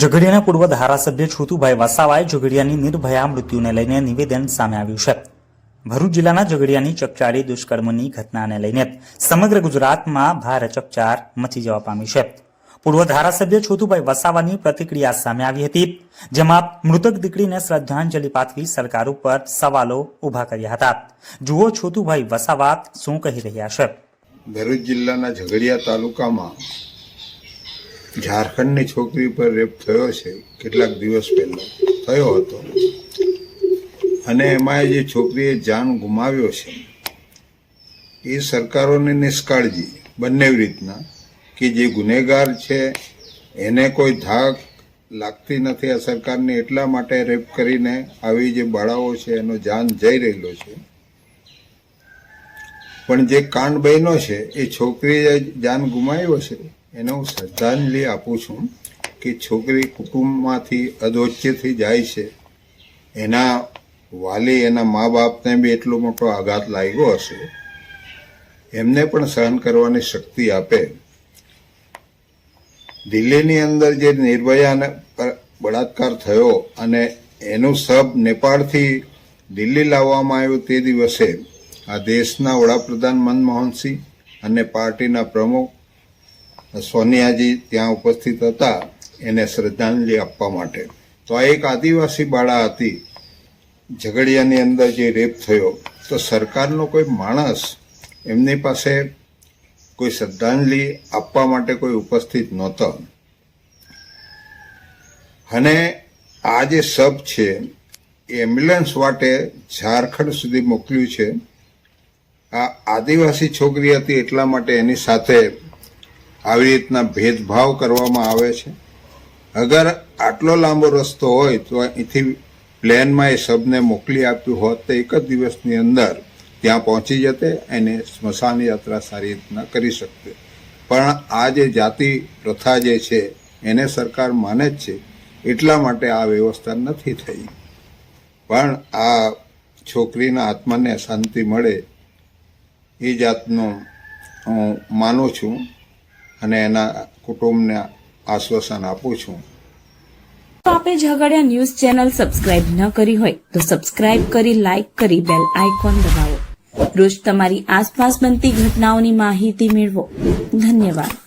ઝઘડિયાના પૂર્વ ધારાસભ્ય છોતુભાઈ વસાવાએ ઝઘડિયાની નિર્ભયા મૃત્યુને લઈને નિવેદન સામે આવ્યું છે. ભરૂચ જિલ્લાના ઝઘડિયાની ચકચારી દુષ્કર્મની ઘટનાને લઈને સમગ્ર ગુજરાતમાં ભારે ચકચાર મચી જવા પામી છે. પૂર્વ ધારાસભ્ય છોતુભાઈ વસાવાની પ્રતિક્રિયા સામે આવી હતી, જેમાં મૃતક દીકરીને શ્રદ્ધાંજલિ પાઠવી સરકાર ઉપર સવાલો ઊભા કર્યા હતા. જુઓ છોતુભાઈ વસાવા શું કહી રહ્યા છે. ભરૂચ જિલ્લાના ઝઘડિયા તાલુકામાં ઝારખંડની છોકરી પર રેપ થયો છે, કેટલાક દિવસ પહેલાં. થયો હતો. અને એમાં જે છોકરીએ જાન ગુમાવ્યો છે, એ સરકારોની નિષ્કાળજી, બંને રીતના, કે જે ગુનેગાર છે, એને કોઈ ધાક લાગતી નથી આ સરકારની, એટલા માટે રેપ કરીને આવી જે બાળાઓ છે, એનો જાન જઈ રહેલો છે. પણ જે કાંડ બન્યો છે, એ છોકરીએ જાન ગુમાવ્યો છે એને હું શ્રદ્ધાંજલિ આપું છું કે છોકરી કુટુંબમાંથી અધોચ્ચેથી જાય છે. એના વાલી, એના મા બાપને બી એટલો મોટો આઘાત લાગ્યો હશે. એમને પણ સહન કરવાની શક્તિ આપે. દિલ્હીની અંદર જે નિર્ભયાને બળાત્કાર થયો અને એનું સબ નેપાળથી દિલ્હી લાવવામાં આવ્યું તે દિવસે આ દેશના વડાપ્રધાન મનમોહનસિંહ અને પાર્ટીના પ્રમુખ સોનિયાજી ત્યાં ઉપસ્થિત હતા એને શ્રદ્ધાંજલિ આપવા માટે. તો આ એક આદિવાસી બાળા હતી. ઝઘડિયાની અંદર જે રેપ થયો, તો સરકારનો કોઈ માણસ એમની પાસે કોઈ શ્રદ્ધાંજલિ આપવા માટે કોઈ ઉપસ્થિત નહોતો. અને આ જે સબ છે, એ એમ્બ્યુલન્સ માટે ઝારખંડ સુધી મોકલ્યું છે. આ આદિવાસી છોકરી હતી એટલા માટે એની સાથે આવી રીતના ભેદભાવ કરવામાં આવે છે? અગર આટલો લાંબો રસ્તો હોય તો અહીંથી પ્લેનમાં એ શબને મોકલી આપ્યું હોત તો એક જ દિવસની અંદર ત્યાં પહોંચી જતે અને સ્મશાન યાત્રા સારી રીતના કરી શકતે. પણ આ જે જાતિ પ્રથા જે છે, એને સરકાર માને જ છે. એટલા માટે આ વ્યવસ્થા નથી થઈ. પણ આ છોકરીના આત્માને શાંતિ મળે એ જાતનું હું માનું છું. અને એના કુટુંબને આશ્વાસન આપું છું. તો આપે ઝઘડિયા ન્યૂઝ ચેનલ સબસ્ક્રાઇબ ન કરી હોય, તો સબસ્ક્રાઇબ કરી, લાઇક કરી, બેલ આઇકોન દબાવો. રોજ તમારી આસપાસ બનતી ઘટનાઓની માહિતી મેળવો. ધન્યવાદ.